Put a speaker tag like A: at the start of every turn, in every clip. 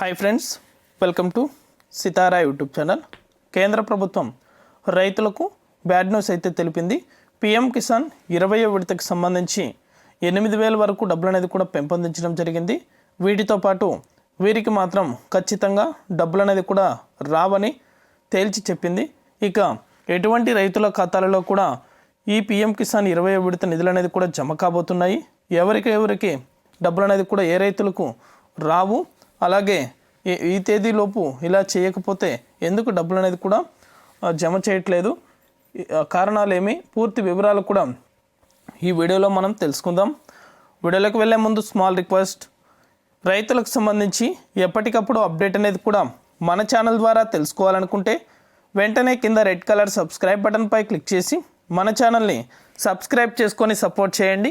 A: Hi friends welcome to Sitara YouTube channel కేంద్ర ప్రభుత్వం రైతులకు బ్యాడ్ న్యూస్ అయితే తెలిపింది. పిఎం కిసాన్ ఇరవై విడతకు సంబంధించి ఎనిమిది వేల వరకు డబ్బులు అనేది కూడా పెంపొందించడం జరిగింది. వీటితో పాటు వీరికి మాత్రం ఖచ్చితంగా డబ్బులు అనేది కూడా రావని తేల్చి చెప్పింది. ఇక ఎటువంటి రైతుల ఖాతాలలో కూడా ఈ పిఎం కిసాన్ ఇరవై విడత నిధులు అనేది కూడా జమ కాబోతున్నాయి. ఎవరికి ఎవరికి డబ్బులు అనేది కూడా ఏ రైతులకు రావు. అలాగే ఈ- ఈ తేదీలోపు ఇలా చేయకపోతే ఎందుకు డబ్బులు అనేది కూడా జమ చేయట్లేదు? కారణాలు ఏమి పూర్తి వివరాలు కూడా ఈ వీడియోలో మనం తెలుసుకుందాం. వీడియోలోకి వెళ్ళే ముందు స్మాల్ రిక్వెస్ట్ రైతులకు సంబంధించి ఎప్పటికప్పుడు అప్డేట్ అనేది కూడా మన ఛానల్ ద్వారా తెలుసుకోవాలనుకుంటే వెంటనే కింద రెడ్ కలర్ సబ్స్క్రైబ్ బటన్పై క్లిక్ చేసి మన ఛానల్ని సబ్స్క్రైబ్ చేసుకొని సపోర్ట్ చేయండి.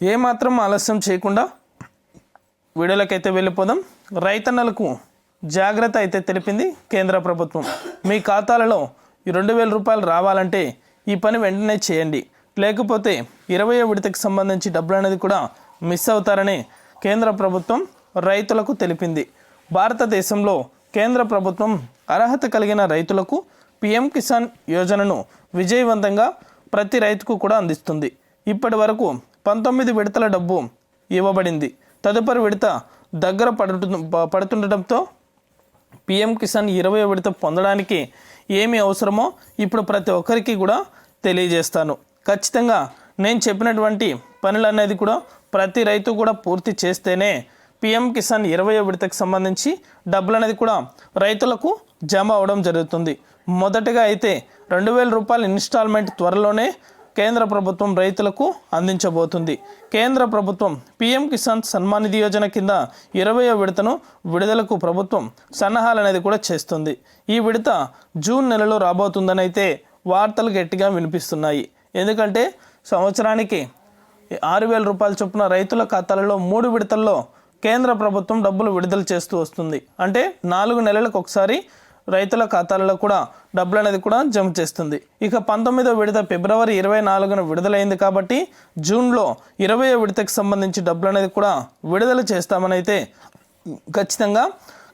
A: ఏమాత్రం ఆలస్యం చేయకుండా వీడియోలకైతే వెళ్ళిపోదాం. రైతన్నలకు జాగ్రత్త అయితే తెలిపింది కేంద్ర ప్రభుత్వం. మీ ఖాతాలలో రెండు వేల రూపాయలు రావాలంటే ఈ పని వెంటనే చేయండి. లేకపోతే ఇరవయో విడతకు సంబంధించి డబ్బులు అనేది కూడా మిస్ అవుతారని కేంద్ర ప్రభుత్వం రైతులకు తెలిపింది. భారతదేశంలో కేంద్ర ప్రభుత్వం అర్హత కలిగిన రైతులకు పిఎం కిసాన్ యోజనను విజయవంతంగా ప్రతి రైతుకు కూడా అందిస్తుంది. ఇప్పటి వరకు పంతొమ్మిది విడతల డబ్బు ఇవ్వబడింది. తదుపరి విడత దగ్గర పడుతు పడుతుండటంతో పిఎం కిసాన్ ఇరవై విడత పొందడానికి ఏమి అవసరమో ఇప్పుడు ప్రతి ఒక్కరికి కూడా తెలియజేస్తాను. ఖచ్చితంగా నేను చెప్పినటువంటి పనులు అనేది కూడా ప్రతి రైతు కూడా పూర్తి చేస్తేనే పిఎం కిసాన్ ఇరవై విడతకు సంబంధించి డబ్బులు అనేది కూడా రైతులకు జమ అవడం జరుగుతుంది. మొదటగా అయితే రెండు వేల రూపాయల ఇన్స్టాల్మెంట్ త్వరలోనే కేంద్ర ప్రభుత్వం రైతులకు అందించబోతుంది. కేంద్ర ప్రభుత్వం పీఎం కిసాన్ సన్మాన్ నిధి యోజన కింద ఇరవై విడతను విడుదలకు ప్రభుత్వం సన్నాహాలు అనేది కూడా చేస్తుంది. ఈ విడత జూన్ నెలలో రాబోతుందనైతే వార్తలు గట్టిగా వినిపిస్తున్నాయి. ఎందుకంటే సంవత్సరానికి ఆరు వేల రూపాయల చొప్పున రైతుల ఖాతాలలో మూడు విడతల్లో కేంద్ర ప్రభుత్వం డబ్బులు విడుదల చేస్తూ వస్తుంది. అంటే నాలుగు నెలలకు ఒకసారి రైతుల ఖాతాలలో కూడా డబ్బులు అనేది కూడా జమ చేస్తుంది. ఇక పంతొమ్మిదో విడత ఫిబ్రవరి ఇరవై నాలుగున విడుదలైంది కాబట్టి జూన్లో ఇరవయో విడతకు సంబంధించి డబ్బులు అనేది కూడా విడుదల చేస్తామని అయితే ఖచ్చితంగా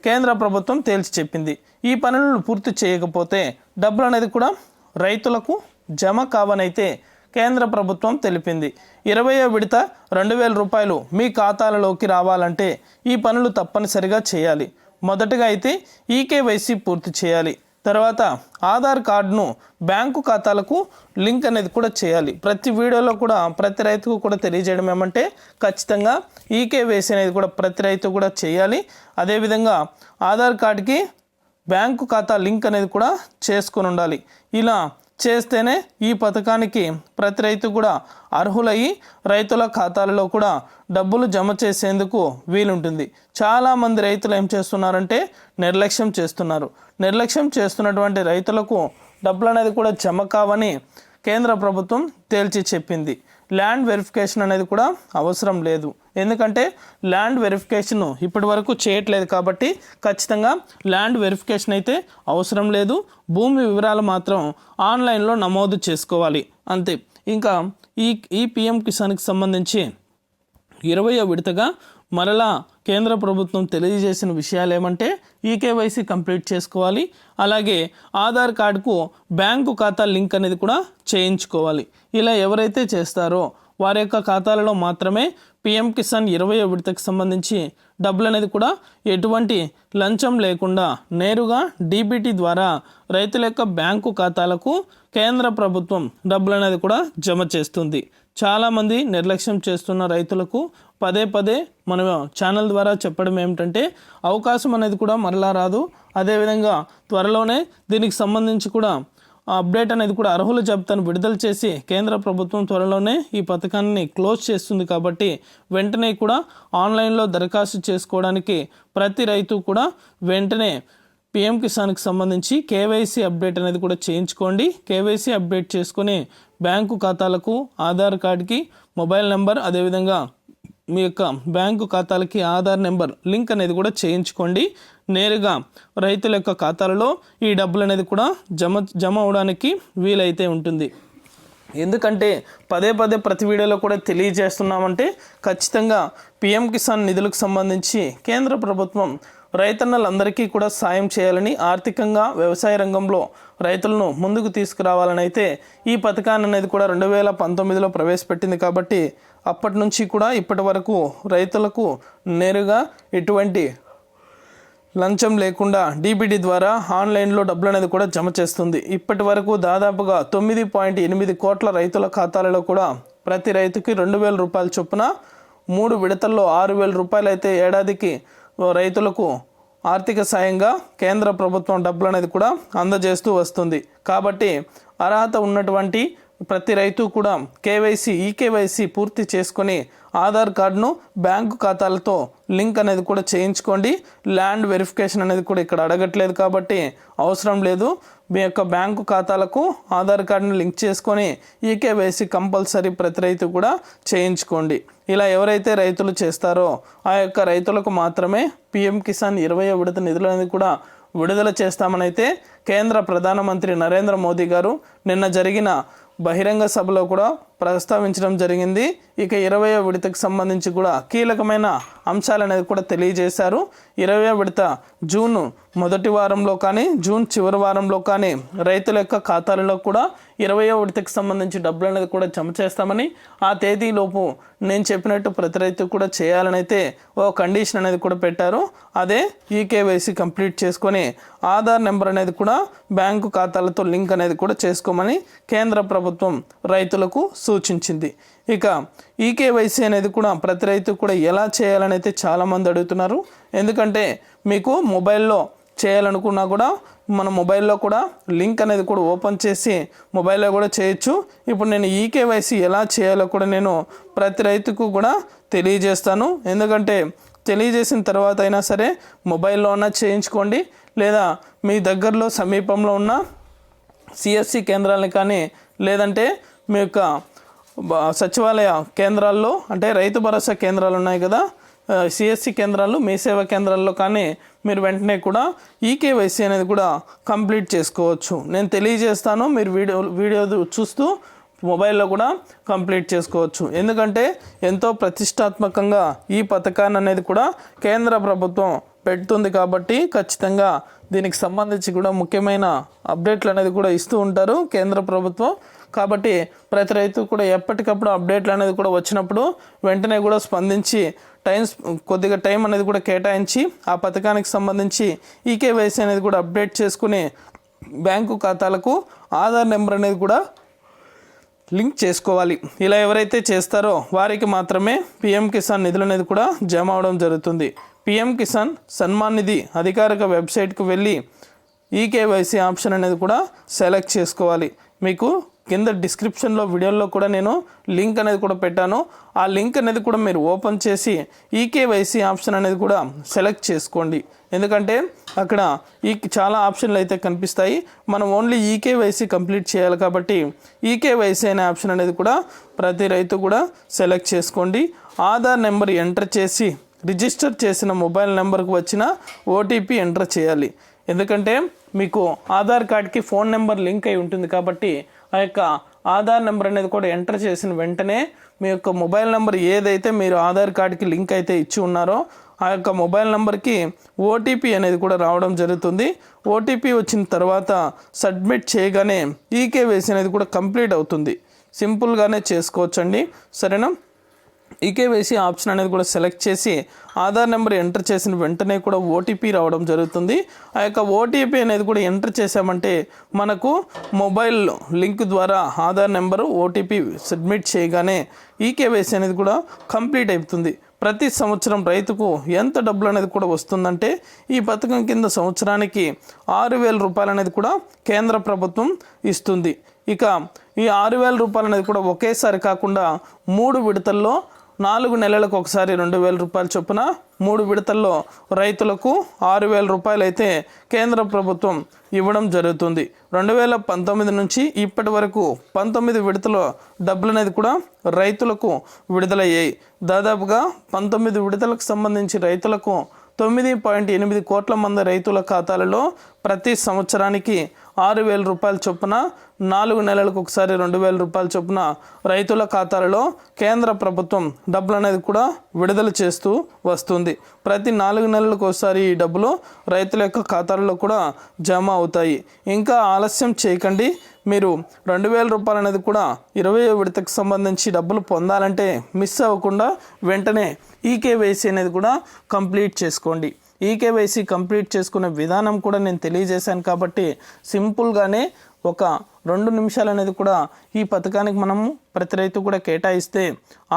A: కేంద్ర ప్రభుత్వం తేల్చి చెప్పింది. ఈ పనులను పూర్తి చేయకపోతే డబ్బులు అనేది కూడా రైతులకు జమ కావనైతే కేంద్ర ప్రభుత్వం తెలిపింది. ఇరవయో విడత రెండు వేల రూపాయలు మీ ఖాతాలలోకి రావాలంటే ఈ పనులు తప్పనిసరిగా చేయాలి. మొదటగా అయితే ఈకేవైసీ పూర్తి చేయాలి. తర్వాత ఆధార్ కార్డును బ్యాంకు ఖాతాలకు లింక్ అనేది కూడా చేయాలి. ప్రతి వీడియోలో కూడా ప్రతి రైతుకు కూడా తెలియజేయడం ఏమంటే ఖచ్చితంగా ఈకేవైసీ అనేది కూడా ప్రతి రైతు కూడా చేయాలి. అదేవిధంగా ఆధార్ కార్డుకి బ్యాంకు ఖాతా లింక్ అనేది కూడా చేసుకొని ఉండాలి. ఇలా చేస్తేనే ఈ పథకానికి ప్రతి రైతు కూడా అర్హులయ్యి రైతుల ఖాతాలలో కూడా డబ్బులు జమ చేసేందుకు వీలుంటుంది. చాలామంది రైతులు ఏం చేస్తున్నారంటే నిర్లక్ష్యం చేస్తున్నారు. నిర్లక్ష్యం చేస్తున్నటువంటి రైతులకు డబ్బులు అనేది కూడా జమ కావని కేంద్ర ప్రభుత్వం తేల్చి చెప్పింది. ల్యాండ్ వెరిఫికేషన్ అనేది కూడా అవసరం లేదు. ఎందుకంటే ల్యాండ్ వెరిఫికేషన్ ఇప్పటి వరకు చేయట్లేదు కాబట్టి ఖచ్చితంగా ల్యాండ్ వెరిఫికేషన్ అయితే అవసరం లేదు. భూమి వివరాలు మాత్రం ఆన్లైన్లో నమోదు చేసుకోవాలి. అంతే. ఇంకా ఈ ఈ పిఎం కిసాన్కి సంబంధించి ఇరవయో విడతగా మరలా కేంద్ర ప్రభుత్వం తెలియజేసిన విషయాలు ఏమంటే ఈకేవైసీ కంప్లీట్ చేసుకోవాలి. అలాగే ఆధార్ కార్డుకు బ్యాంకు ఖాతా లింక్ అనేది కూడా చేయించుకోవాలి. ఇలా ఎవరైతే చేస్తారో వారి యొక్క ఖాతాలలో మాత్రమే పిఎం కిసాన్ ఇరవై విడతకు సంబంధించి డబ్బులు అనేది కూడా ఎటువంటి లంచం లేకుండా నేరుగా డీబీటీ ద్వారా రైతుల యొక్క బ్యాంకు ఖాతాలకు కేంద్ర ప్రభుత్వం డబ్బులు అనేది కూడా జమ చేస్తుంది. చాలామంది నిర్లక్ష్యం చేస్తున్న రైతులకు పదే పదే మన ఛానల్ ద్వారా చెప్పడం ఏమిటంటే అవకాశం అనేది కూడా మరలా రాదు. అదేవిధంగా త్వరలోనే దీనికి సంబంధించి కూడా అప్డేట్ అనేది కూడా అర్హుల జాబితాను విడుదల చేసి కేంద్ర ప్రభుత్వం త్వరలోనే ఈ పథకాన్ని క్లోజ్ చేస్తుంది కాబట్టి వెంటనే కూడా ఆన్లైన్లో దరఖాస్తు చేసుకోవడానికి ప్రతి రైతు కూడా వెంటనే పిఎం కిసాన్కి సంబంధించి కేవైసీ అప్డేట్ అనేది కూడా చేయించుకోండి. కేవైసీ అప్డేట్ చేసుకుని బ్యాంకు ఖాతాలకు ఆధార్ కార్డ్కి మొబైల్ నెంబర్ అదేవిధంగా మీ యొక్క బ్యాంకు ఖాతాలకి ఆధార్ నెంబర్ లింక్ అనేది కూడా చేయించుకోండి. నేరుగా రైతుల యొక్క ఖాతాలలో ఈ డబ్బులు అనేది కూడా జమ జమ అవడానికి వీలైతే ఉంటుంది. ఎందుకంటే పదే పదే ప్రతి వీడియోలో కూడా తెలియజేస్తున్నామంటే ఖచ్చితంగా పిఎం కిసాన్ నిధులకు సంబంధించి కేంద్ర ప్రభుత్వం రైతన్నలందరికీ కూడా సాయం చేయాలని ఆర్థికంగా వ్యవసాయ రంగంలో రైతులను ముందుకు తీసుకురావాలని అయితే ఈ పథకాన్ని అనేది కూడా రెండు వేల పంతొమ్మిదిలో ప్రవేశపెట్టింది కాబట్టి అప్పటి నుంచి కూడా ఇప్పటి వరకు రైతులకు నేరుగా ఎటువంటి లంచం లేకుండా డీబీడీ ద్వారా ఆన్లైన్లో డబ్బులు అనేది కూడా జమ చేస్తుంది. ఇప్పటి వరకు దాదాపుగా తొమ్మిది పాయింట్ ఎనిమిది కోట్ల రైతుల ఖాతాలలో కూడా ప్రతి రైతుకి రెండు వేల రూపాయల చొప్పున మూడు విడతల్లో ఆరు వేల రూపాయలు అయితే ఏడాదికి రైతులకు ఆర్థిక సాయంగా కేంద్ర ప్రభుత్వం డబ్బులు అనేది కూడా అందజేస్తూ వస్తుంది. కాబట్టి అర్హత ఉన్నటువంటి ప్రతి రైతు కూడా కేవైసీ ఈకేవైసీ పూర్తి చేసుకొని ఆధార్ కార్డును బ్యాంకు ఖాతాలతో లింక్ అనేది కూడా చేయించుకోండి. ల్యాండ్ వెరిఫికేషన్ అనేది కూడా ఇక్కడ అడగట్లేదు కాబట్టి అవసరం లేదు. మీ యొక్క బ్యాంకు ఖాతాలకు ఆధార్ కార్డును లింక్ చేసుకొని ఈకేవైసీ కంపల్సరీ ప్రతి రైతు కూడా చేయించుకోండి. ఇలా ఎవరైతే రైతులు చేస్తారో ఆ యొక్క రైతులకు మాత్రమే పిఎం కిసాన్ ఇరవై విడత నిధులు అనేది కూడా విడుదల చేస్తామనైతే కేంద్ర ప్రధానమంత్రి నరేంద్ర మోదీ గారు నిన్న జరిగిన బహిరంగ సభలో కూడా ప్రస్తావించడం జరిగింది. ఇక ఇరవయో విడతకు సంబంధించి కూడా కీలకమైన అంశాలు అనేది కూడా తెలియజేశారు. ఇరవయో విడత జూన్ మొదటి వారంలో కానీ జూన్ చివరి వారంలో కానీ రైతుల యొక్క ఖాతాలలో కూడా ఇరవయో విడతకు సంబంధించి డబ్బులు అనేది కూడా జమ చేస్తామని ఆ తేదీలోపు నేను చెప్పినట్టు ప్రతి రైతు కూడా చేయాలని అయితే ఓ కండిషన్ అనేది కూడా పెట్టారు. అదే ఈకేవైసీ కంప్లీట్ చేసుకొని ఆధార్ నెంబర్ అనేది కూడా బ్యాంకు ఖాతాలతో లింక్ అనేది కూడా చేసుకోమని కేంద్ర ప్రభుత్వం రైతులకు సూచించింది. ఇక ఈకేవైసీ అనేది కూడా ప్రతి రైతు కూడా ఎలా చేయాలని అయితే చాలామంది అడుగుతున్నారు. ఎందుకంటే మీకు మొబైల్లో చేయాలనుకున్నా కూడా మన మొబైల్లో కూడా లింక్ అనేది కూడా ఓపెన్ చేసి మొబైల్లో కూడా చేయొచ్చు. ఇప్పుడు నేను ఈకేవైసీ ఎలా చేయాలో కూడా నేను ప్రతి రైతుకు కూడా తెలియజేస్తాను. ఎందుకంటే తెలియజేసిన తర్వాత అయినా సరే మొబైల్లో అన్నా చేయించుకోండి. లేదా మీ దగ్గరలో సమీపంలో ఉన్న సిఎస్సి కేంద్రాలని కానీ లేదంటే మీ యొక్క సచివాలయ కేంద్రాల్లో అంటే రైతు భరోసా కేంద్రాలు ఉన్నాయి కదా సిఎస్సి కేంద్రాలు మీ సేవా కేంద్రాల్లో కానీ మీరు వెంటనే కూడా ఈకేవైసీ అనేది కూడా కంప్లీట్ చేసుకోవచ్చు. నేను తెలియజేస్తాను మీరు వీడియో వీడియో చూస్తూ మొబైల్లో కూడా కంప్లీట్ చేసుకోవచ్చు. ఎందుకంటే ఎంతో ప్రతిష్టాత్మకంగా ఈ పథకాన్ని అనేది కూడా కేంద్ర ప్రభుత్వం పెడుతుంది కాబట్టి ఖచ్చితంగా దీనికి సంబంధించి కూడా ముఖ్యమైన అప్డేట్లు అనేది కూడా ఇస్తూ ఉంటారు. కేంద్ర ప్రభుత్వం కాబట్టి ప్రతి రైతు కూడా ఎప్పటికప్పుడు అప్డేట్లు అనేది కూడా వచ్చినప్పుడు వెంటనే కూడా స్పందించి టైం కొద్దిగా టైం అనేది కూడా కేటాయించి ఆ పథకానికి సంబంధించి ఈకేవైసీ అనేది కూడా అప్డేట్ చేసుకుని బ్యాంకు ఖాతాలకు ఆధార్ నెంబర్ అనేది కూడా లింక్ చేసుకోవాలి. ఇలా ఎవరైతే చేస్తారో వారికి మాత్రమే పిఎం కిసాన్ నిధులు అనేది కూడా జమ అవడం జరుగుతుంది. పిఎం కిసాన్ సన్మాన్ నిధి అధికారిక వెబ్సైట్కి వెళ్ళి ఈకేవైసీ ఆప్షన్ అనేది కూడా సెలెక్ట్ చేసుకోవాలి. మీకు కింద డిస్క్రిప్షన్లో వీడియోలో కూడా నేను లింక్ అనేది కూడా పెట్టాను. ఆ లింక్ అనేది కూడా మీరు ఓపెన్ చేసి ఈకేవైసీ ఆప్షన్ అనేది కూడా సెలెక్ట్ చేసుకోండి. ఎందుకంటే అక్కడ ఈ చాలా ఆప్షన్లు అయితే కనిపిస్తాయి. మనం ఓన్లీ ఈకేవైసీ కంప్లీట్ చేయాలి కాబట్టి ఈకేవైసీ అనే ఆప్షన్ అనేది కూడా ప్రతి రైతు కూడా సెలెక్ట్ చేసుకోండి. ఆధార్ నెంబర్ ఎంటర్ చేసి రిజిస్టర్ చేసిన మొబైల్ నెంబర్కు వచ్చిన ఓటీపీ ఎంటర్ చేయాలి. ఎందుకంటే మీకు ఆధార్ కార్డ్కి ఫోన్ నెంబర్ లింక్ అయి ఉంటుంది కాబట్టి ఆ యొక్క ఆధార్ నెంబర్ అనేది కూడా ఎంటర్ చేసిన వెంటనే మీ యొక్క మొబైల్ నెంబర్ ఏదైతే మీరు ఆధార్ కార్డ్కి లింక్ అయితే ఇచ్చి ఉన్నారో ఆ యొక్క మొబైల్ నెంబర్కి ఓటీపీ అనేది కూడా రావడం జరుగుతుంది. ఓటీపీ వచ్చిన తర్వాత సబ్మిట్ చేయగానే ఈకేవైసీ అనేది కూడా కంప్లీట్ అవుతుంది. సింపుల్గానే చేసుకోవచ్చండి. సరేనా? ఈకేవైసీ ఆప్షన్ అనేది కూడా సెలెక్ట్ చేసి ఆధార్ నెంబర్ ఎంటర్ చేసిన వెంటనే కూడా ఓటీపీ రావడం జరుగుతుంది. ఆ యొక్క ఓటీపీ అనేది కూడా ఎంటర్ చేసామంటే మనకు మొబైల్ లింక్ ద్వారా ఆధార్ నెంబరు ఓటీపీ సబ్మిట్ చేయగానే ఈకేవైసీ అనేది కూడా కంప్లీట్ అవుతుంది ప్రతి సంవత్సరం రైతుకు ఎంత డబ్బులు అనేది కూడా వస్తుందంటే ఈ పథకం కింద సంవత్సరానికి ఆరు వేల రూపాయలు అనేది కూడా కేంద్ర ప్రభుత్వం ఇస్తుంది. ఇక ఈ ఆరు వేల రూపాయలు అనేది కూడా ఒకేసారి కాకుండా మూడు విడతల్లో నాలుగు నెలలకు ఒకసారి రెండు వేల రూపాయల చొప్పున మూడు విడతల్లో రైతులకు ఆరు వేల రూపాయలు అయితే కేంద్ర ప్రభుత్వం ఇవ్వడం జరుగుతుంది. రెండు వేల పంతొమ్మిది నుంచి ఇప్పటి వరకు పంతొమ్మిది విడతల డబ్బులు అనేది కూడా రైతులకు విడుదలయ్యాయి. దాదాపుగా పంతొమ్మిది విడతలకు సంబంధించి రైతులకు తొమ్మిది పాయింట్ ఎనిమిది కోట్ల మంది రైతుల ఖాతాలలో ప్రతి సంవత్సరానికి ఆరు వేల రూపాయల చొప్పున నాలుగు నెలలకు ఒకసారి రెండు వేల రూపాయల చొప్పున రైతుల ఖాతాలలో కేంద్ర ప్రభుత్వం డబ్బులు అనేది కూడా విడుదల చేస్తూ వస్తుంది. ప్రతి నాలుగు నెలలకు ఒకసారి ఈ డబ్బులు రైతుల యొక్క ఖాతాలలో కూడా జమ అవుతాయి. ఇంకా ఆలస్యం చేయకండి. మీరు రెండు వేల రూపాయలు అనేది కూడా ఇరవై విడతకు సంబంధించి డబ్బులు పొందాలంటే మిస్ అవ్వకుండా వెంటనే ఈకేవైసీ అనేది కూడా కంప్లీట్ చేసుకోండి. ఈకేవైసీ కంప్లీట్ చేసుకునే విధానం కూడా నేను తెలియజేశాను కాబట్టి సింపుల్గానే ఒక రెండు నిమిషాలు అనేది కూడా ఈ పథకానికి మనము ప్రతి రైతు కూడా కేటాయిస్తే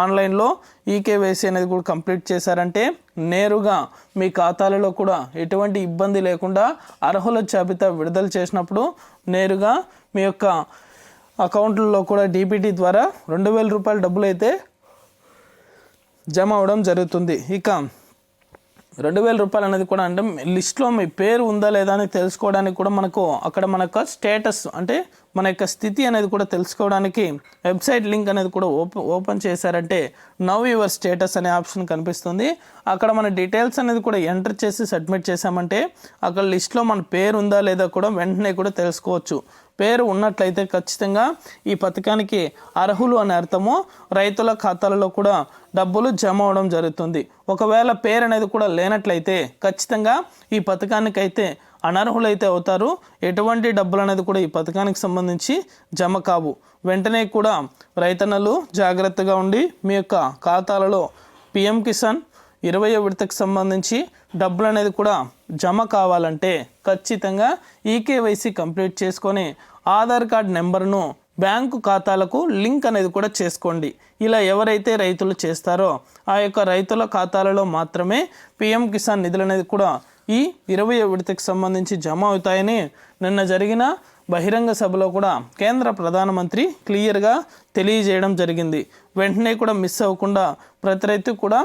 A: ఆన్లైన్లో ఈకేవైసీ అనేది కూడా కంప్లీట్ చేశారంటే నేరుగా మీ ఖాతాలలో కూడా ఎటువంటి ఇబ్బంది లేకుండా అర్హుల జాబితా విడుదల చేసినప్పుడు నేరుగా మీ యొక్క అకౌంట్లలో కూడా డీబీటీ ద్వారా రెండు వేల రూపాయల డబ్బులు అయితే జమ అవడం జరుగుతుంది. ఇక రెండు వేల రూపాయలు అనేది కూడా అంటే లిస్ట్లో మీ పేరు ఉందా లేదా అని తెలుసుకోవడానికి కూడా మనకు అక్కడ మన యొక్క స్టేటస్ అంటే మన యొక్క స్థితి అనేది కూడా తెలుసుకోవడానికి వెబ్సైట్ లింక్ అనేది కూడా ఓపెన్ ఓపెన్ చేశారంటే నవ్ యువర్ స్టేటస్ అనే ఆప్షన్ కనిపిస్తుంది. అక్కడ మన డీటెయిల్స్ అనేది కూడా ఎంటర్ చేసి సబ్మిట్ చేశామంటే అక్కడ లిస్ట్లో మన పేరు ఉందా లేదా కూడా వెంటనే కూడా తెలుసుకోవచ్చు. పేరు ఉన్నట్లయితే ఖచ్చితంగా ఈ పథకానికి అర్హులు అనే అర్థము రైతుల ఖాతాలలో కూడా డబ్బులు జమ అవడం జరుగుతుంది. ఒకవేళ పేరు అనేది కూడా లేనట్లయితే ఖచ్చితంగా ఈ పథకానికైతే అనర్హులైతే అవుతారు. ఎటువంటి డబ్బులు అనేది కూడా ఈ పథకానికి సంబంధించి జమ కావు. వెంటనే కూడా రైతన్నలు జాగ్రత్తగా ఉండి మీ యొక్క ఖాతాలలో పిఎం కిసాన్ ఇరవై విడతకు సంబంధించి డబ్బులు అనేది కూడా జమ కావాలంటే ఖచ్చితంగా ఈకేవైసీ కంప్లీట్ చేసుకొని ఆధార్ కార్డ్ నెంబర్ను బ్యాంకు ఖాతాలకు లింక్ అనేది కూడా చేసుకోండి. ఇలా ఎవరైతే రైతులు చేస్తారో ఆ యొక్క రైతుల ఖాతాలలో మాత్రమే పిఎం కిసాన్ నిధులు అనేది కూడా ఈ ఇరవై విడతకు సంబంధించి జమ అవుతాయని నిన్న జరిగిన బహిరంగ సభలో కూడా కేంద్ర ప్రధానమంత్రి క్లియర్గా తెలియజేయడం జరిగింది. వెంటనే కూడా మిస్ అవ్వకుండా ప్రతి రైతు కూడా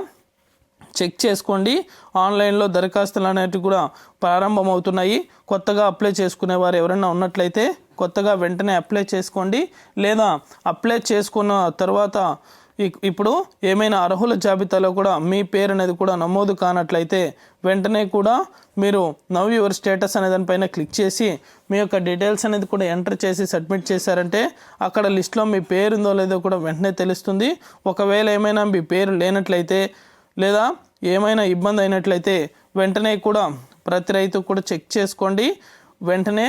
A: చెక్ చేసుకోండి. ఆన్లైన్లో దరఖాస్తులు అనేటివి కూడా ప్రారంభమవుతున్నాయి. కొత్తగా అప్లై చేసుకునే వారు ఎవరైనా ఉన్నట్లయితే కొత్తగా వెంటనే అప్లై చేసుకోండి. లేదా అప్లై చేసుకున్న తర్వాత ఇప్పుడు ఏమైనా అర్హుల జాబితాలో కూడా మీ పేరు అనేది కూడా నమోదు కానట్లయితే వెంటనే కూడా మీరు నవ్ యువర్ స్టేటస్ అనే దానిపైన క్లిక్ చేసి మీ యొక్క డీటెయిల్స్ అనేది కూడా ఎంటర్ చేసి సబ్మిట్ చేశారంటే అక్కడ లిస్ట్లో మీ పేరు ఉందో లేదో కూడా వెంటనే తెలుస్తుంది. ఒకవేళ ఏమైనా మీ పేరు లేనట్లయితే లేదా ఏమైనా ఇబ్బంది అయినట్లయితే వెంటనే కూడా ప్రతి రైతు కూడా చెక్ చేసుకోండి. వెంటనే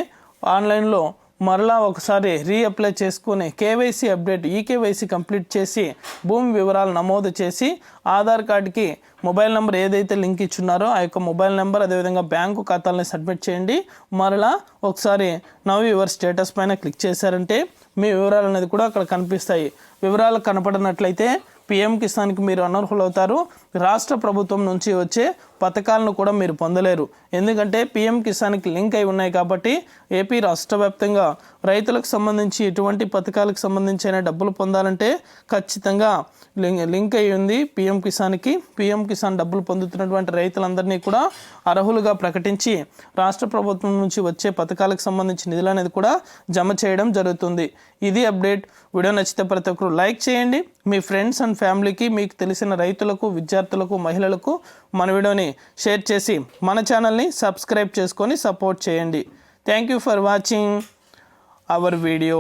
A: ఆన్లైన్లో మరలా ఒకసారి రీఅప్లై చేసుకుని కేవైసీ అప్డేట్ ఈకేవైసీ కంప్లీట్ చేసి భూమి వివరాలు నమోదు చేసి ఆధార్ కార్డుకి మొబైల్ నెంబర్ ఏదైతే లింక్ ఇచ్చున్నారో ఆ యొక్క మొబైల్ నెంబర్ అదేవిధంగా బ్యాంకు ఖాతాలని సబ్మిట్ చేయండి. మరలా ఒకసారి నవ్ యువర్ స్టేటస్ పైన క్లిక్ చేశారంటే మీ వివరాలు అనేది కూడా అక్కడ కనిపిస్తాయి. వివరాలు కనపడినట్లయితే పిఎం కిసాన్కి మీరు అనర్హులవుతారు. రాష్ట్ర ప్రభుత్వం నుంచి వచ్చే పథకాలను కూడా మీరు పొందలేరు. ఎందుకంటే పిఎం కిసాన్కి లింక్ అయి ఉన్నాయి కాబట్టి ఏపీ రాష్ట్ర వ్యాప్తంగా రైతులకు సంబంధించి ఎటువంటి పథకాలకు సంబంధించిన డబ్బులు పొందాలంటే ఖచ్చితంగా లింక్ లింక్ అయి ఉంది పిఎం కిసాన్కి. పిఎం కిసాన్ డబ్బులు పొందుతున్నటువంటి రైతులందరినీ కూడా అర్హులుగా ప్రకటించి రాష్ట్ర ప్రభుత్వం నుంచి వచ్చే పథకాలకు సంబంధించి నిధులు అనేది కూడా జమ చేయడం జరుగుతుంది. ఇది అప్డేట్. వీడియో నచ్చితే ప్రతి ఒక్కరు లైక్ చేయండి. మీ ఫ్రెండ్స్ అండ్ ఫ్యామిలీకి మీకు తెలిసిన రైతులకు విద్యార్థులకు మహిళలకు మన వీడియోని షేర్ చేసి మన ఛానల్ని సబ్స్క్రైబ్ చేసుకొని సపోర్ట్ చేయండి. Thank you for watching our video